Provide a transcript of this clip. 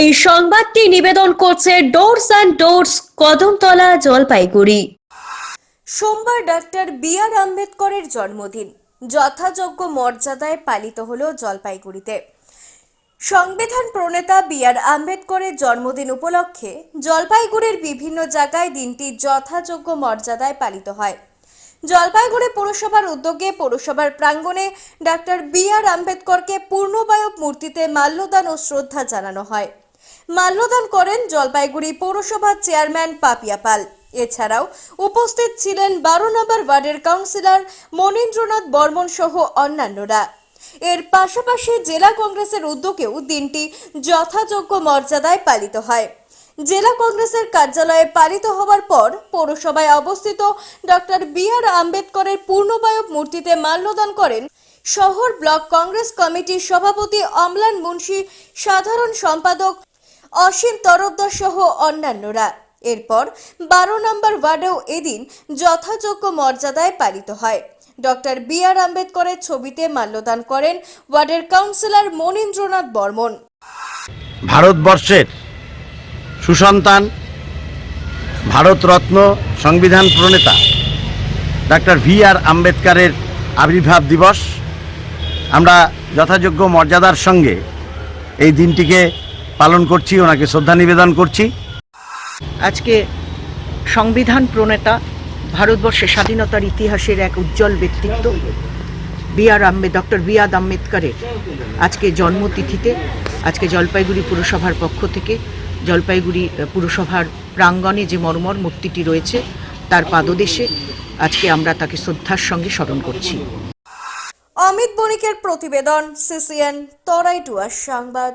এই সংবাদটি নিবেদন করছে Doors and Doors, Kadamtala, Jalpaiguri. সোমবার ডাক্তার বি আর আম্বেদকরের জন্মদিন। যথাযোগ্য মর্যাদায় পালিত হল জলপাইগুড়িতে। সংবিধান প্রণেতা বি আর আম্বেদকরের জন্মদিন উপলক্ষে জলপাইগুড়ির বিভিন্ন জায়গায় দিনটি যথাযোগ্য মর্যাদায় পালিত হয়। জলপাইগুড়ি পৌরসভার উদ্যোগে পৌরসভার প্রাঙ্গণে ডাক্তার বি আর আম্বেদকরকে পূর্ণবায়ব মূর্তিতে মাল্যদান ও শ্রদ্ধা জানানো হয়। মাল্যদান করেন জলপাইগুড়ি পৌরসভার চেয়ারম্যান পাপিয়া পাল। এছাড়াও উপস্থিত ছিলেন বারো নম্বর ওয়ার্ডের কাউন্সিলর মনীন্দ্রনাথ বর্মন সহ অন্যান্যরা। এর পাশাপাশি জেলা কংগ্রেসের উদ্যোগেও দিনটি যথাযোগ্য মর্যাদায় পালিত হয়। জেলা কংগ্রেসের কার্যালয়ে পালিত হওয়ার পর পৌরসভায় অবস্থিত ডক্টর বি আর আম্বেদকরের পূর্ণবায়ব মূর্তিতে মাল্যদান করেন শহর ব্লক কংগ্রেস কমিটির সভাপতি অমলান মুন্সি, সাধারণ সম্পাদক অসীম তরফদার সহ অন্যান্যরা। এরপর বারো নম্বর ওয়ার্ডেও এদিন যথাযোগ্য মর্যাদায় পালিত হয়। ডক্টর বি আর আম্বেদকরের ছবিতে মাল্যদান করেন ওয়ার্ডের কাউন্সিলর মনীন্দ্রনাথ বর্মন। ভারতবর্ষের সুসন্তান, ভারতরত্ন সংবিধান প্রণেতা ডাক্তার ভি আর আম্বেদকারের আবির্ভাব দিবস। আমরা যথাযোগ্য মর্যাদার সঙ্গে এই দিনটিকে পালন করছি ওনাকে শ্রদ্ধা নিবেদন করছি। আজকে সংবিধান প্রণেতা ভারতবর্ষের স্বাধীনতার ইতিহাসের এক উজ্জ্বল ব্যক্তিত্ব বি আর আম্বে ডক্টর বি আর আম্বেদকরের আজকে জন্মতিথিতে আজকে জলপাইগুড়ি পুরসভার পক্ষ থেকে জলপাইগুড়ি পুরসভার প্রাঙ্গণে যে মর্মর মূর্তিটি রয়েছে তার পাদদেশে আজকে আমরা তাকে শ্রদ্ধার সঙ্গে স্মরণ করছি। অমিত বণিকের প্রতিবেদন সিসিএন তরাইটুয়ার সংবাদ।